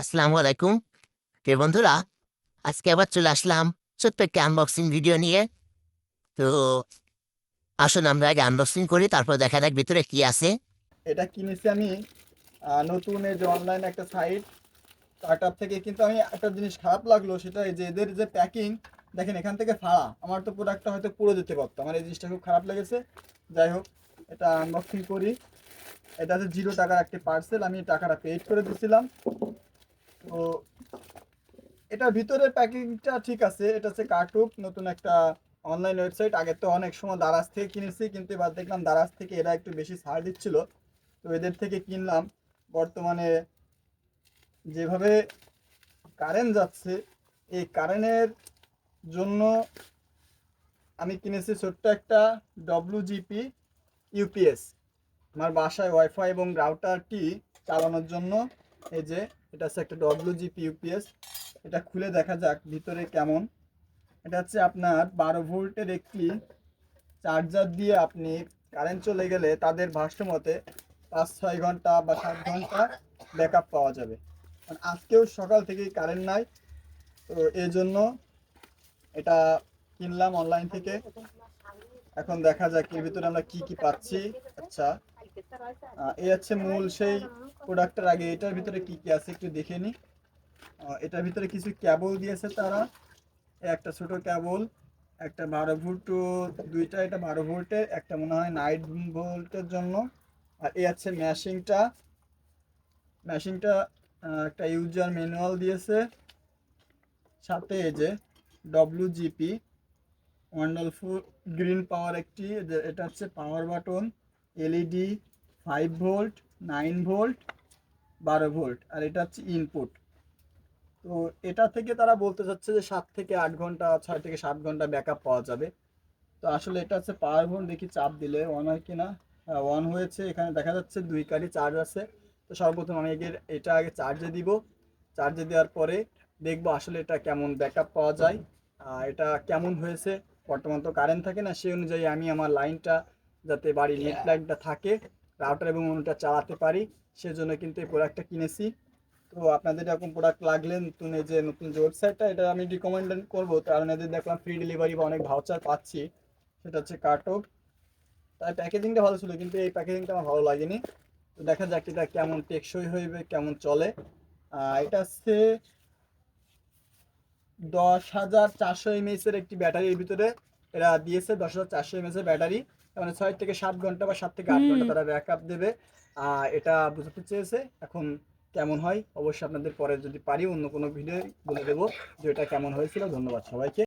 আসসালামু আলাইকুম। কে বন্ধুরা, আজকে আবার চলে আসলাম ছোট্ট একটা আনবক্সিং ভিডিও নিয়ে। তো আসুন আমরা আগে আনবক্সিং করি, তারপর দেখা যাক ভিতরে কি আছে। এটা কিনেছি আমি নতুন এই যে অনলাইন একটা সাইট স্টার্টআপ থেকে কিন্তু আমি একটা জিনিস খারাপ লাগল, সেটা যে এদের যে প্যাকিং দেখেন এখান থেকে ফাড়া আমার তো প্রোডাক্টটা হয়তো পুরো দিতে পারতো। আমার এই জিনিসটা খুব খারাপ লেগেছে। যাই হোক, এটা আনবক্সিং করি। এটা হচ্ছে জিরো টাকার একটি পার্সেল আমি টাকাটা পেড করে দিয়েছিলাম তো এটার ভিতরে প্যাকিংটা ঠিক আছে, এটা হচ্ছে কার্টুক নতুন একটা অনলাইন ওয়েবসাইট। আগে তো অনেক সময় দারাজ থেকে কিনেছি, কিন্তু এবার দেখলাম দারাজ থেকে এরা একটু বেশি ছাড় দিচ্ছিল। তো এদের থেকে কিনলাম। বর্তমানে যেভাবে কারেন্ট যাচ্ছে, এই কারেন্টের জন্য আমি কিনেছি ছোট্ট একটা ডব্লিউ জিপি ইউপিএস আমার বাসায় ওয়াইফাই এবং রাউটারটি চালানোর জন্য এই যে এটা হচ্ছে একটা ডব্লিউ জিপি ইউপিএস এটা খুলে দেখা যাক ভিতরে কেমন। এটা হচ্ছে আপনার বারো ভোল্টের একটি চার্জার দিয়ে আপনি কারেন্ট চলে গেলে তাদের ভাষ্য মতে পাঁচ, ছয় ঘণ্টা বা সাত ঘণ্টা ব্যাকআপ পাওয়া যাবে। আজকেও সকাল থেকেই কারেন্ট নাই, তো এই জন্য এটা কিনলাম অনলাইন থেকে। এখন দেখা যাক এর ভিতরে আমরা কি কি পাচ্ছি। আচ্ছা এই হচ্ছে মূল সেই প্রোডাক্টের আগে। এটার ভিতরে কি কি আছে একটু দেখে নিই এটার ভিতরে কিছু ক্যাবল দিয়েছে তারা। একটা ছোট ক্যাবল, একটা বারো ভোল্ট দুইটা, এটা বারো ভোল্টের একটা মনে হয় নাইট ভোল্টের জন্য। আর এই আছে ম্যাশিংটা ম্যাশিংটা একটা ইউজার ম্যানুয়াল দিয়েছে। সাথে এই যে W GP wonderful green power একটি। এটা হচ্ছে power button LED five volt nine volt বারো ভোল্ট আর এটা হচ্ছে ইনপুট তো এটা থেকে তারা বলতে চাচ্ছে যে সাত থেকে আট ঘণ্টা ছয় থেকে সাত ঘণ্টা ব্যাকআপ পাওয়া যাবে। তো আসলে এটা হচ্ছে পাওয়ার ভোল্ট দেখি চাপ দিলে অন হয় কিনা। অন হয়েছে এখানে দেখা যাচ্ছে দুই কারি চার্জ আছে। তো সর্বপ্রথম আমি এগের এটা আগে চার্জে দিব। চার্জে দেওয়ার পরে দেখব আসলে এটা কেমন ব্যাকআপ পাওয়া যায়। আর এটা কেমন হয়েছে বর্তমান তো কারেন্ট থাকে না সেই অনুযায়ী আমি আমার লাইনটা যাতে বাড়ির নেট লাইনটা থাকে রাউটার এবং অন্যটা চালাতে পারি, সেজন্য কিন্তু এই প্রোডাক্টটা কিনেছি। তো আপনাদের এরকম প্রোডাক্ট লাগলে নতুন এই যে নতুন যে ওয়েবসাইটটা এটা আমি রিকমেন্ড করব। কারণ এদের দেখলাম ফ্রি ডেলিভারি বা অনেক ভাউচার পাচ্ছি, সেটা হচ্ছে কাটক তাই প্যাকেজিংটা ভালো ছিল, কিন্তু এই প্যাকেজিংটা আমার ভালো লাগেনি। তো দেখা যাক এটা কেমন টেকসই হইবে, কেমন চলে। এটা হচ্ছে দশ হাজার চারশো এমএসের একটি ব্যাটারির ভিতরে এরা দিয়েছে দশ হাজার চারশো এমএসের ব্যাটারি। মানে ছয় থেকে সাত ঘণ্টা বা সাত থেকে আট ঘণ্টা তারা ব্যাক আপ দেবে। আর এটা বুঝতে চেয়েছে এখন কেমন হয়? অবশ্যই আপনাদের পরে যদি পারি অন্য কোনো ভিডিও বলে দেবো যে এটা কেমন হয়েছিল। ধন্যবাদ সবাইকে।